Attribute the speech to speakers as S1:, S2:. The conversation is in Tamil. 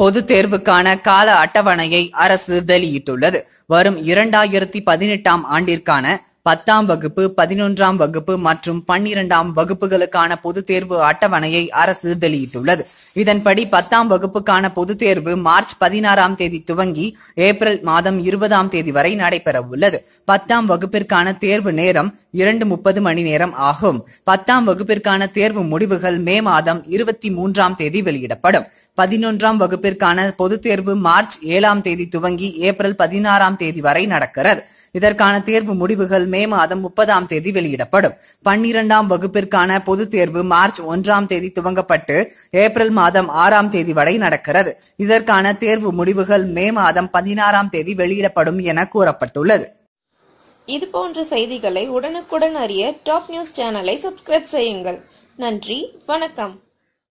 S1: பொது தேர்வுக்கான கால அட்டவணையை அரசு வெளியிட்டுள்ளது. வரும் இரண்டாயிரத்தி பதினெட்டாம் ஆண்டிற்கான பத்தாம் வகுப்பு பதினொன்றாம் வகுப்பு மற்றும் பன்னிரெண்டாம் வகுப்புகளுக்கான பொதுத் தேர்வு அட்டவணையை அரசு வெளியிட்டுள்ளது. இதன்படி பத்தாம் வகுப்புக்கான பொதுத் தேர்வு மார்ச் பதினாறாம் தேதி துவங்கி ஏப்ரல் மாதம் இருபதாம் தேதி வரை நடைபெற உள்ளது பத்தாம் வகுப்பிற்கான தேர்வு நேரம் இரண்டு முப்பது மணி நேரம் ஆகும். பத்தாம் வகுப்பிற்கான தேர்வு முடிவுகள் மே மாதம் இருபத்தி மூன்றாம் தேதி வெளியிடப்படும். பதினொன்றாம் வகுப்பிற்கான பொதுத் தேர்வு மார்ச் ஏழாம் தேதி துவங்கி ஏப்ரல் பதினாறாம் தேதி வரை நடக்கிறது. இதற்கான தேர்வு முடிவுகள் மே மாதம் முப்பதாம் தேதி வெளியிடப்படும். பன்னிரெண்டாம் வகுப்பிற்கான பொதுத் தேர்வு மார்ச் ஒன்றாம் தேதி துவங்கப்பட்டு ஏப்ரல் மாதம் ஆறாம் தேதி வரை நடக்கிறது. இதற்கான தேர்வு முடிவுகள் மே மாதம் பதினாறாம் தேதி வெளியிடப்படும் என கூறப்பட்டுள்ளது.
S2: இது போன்ற செய்திகளை உடனுக்குடன் அறிய டாப் நியூஸ் சேனலை சப்ஸ்கிரைப் செய்யுங்கள். நன்றி வணக்கம்.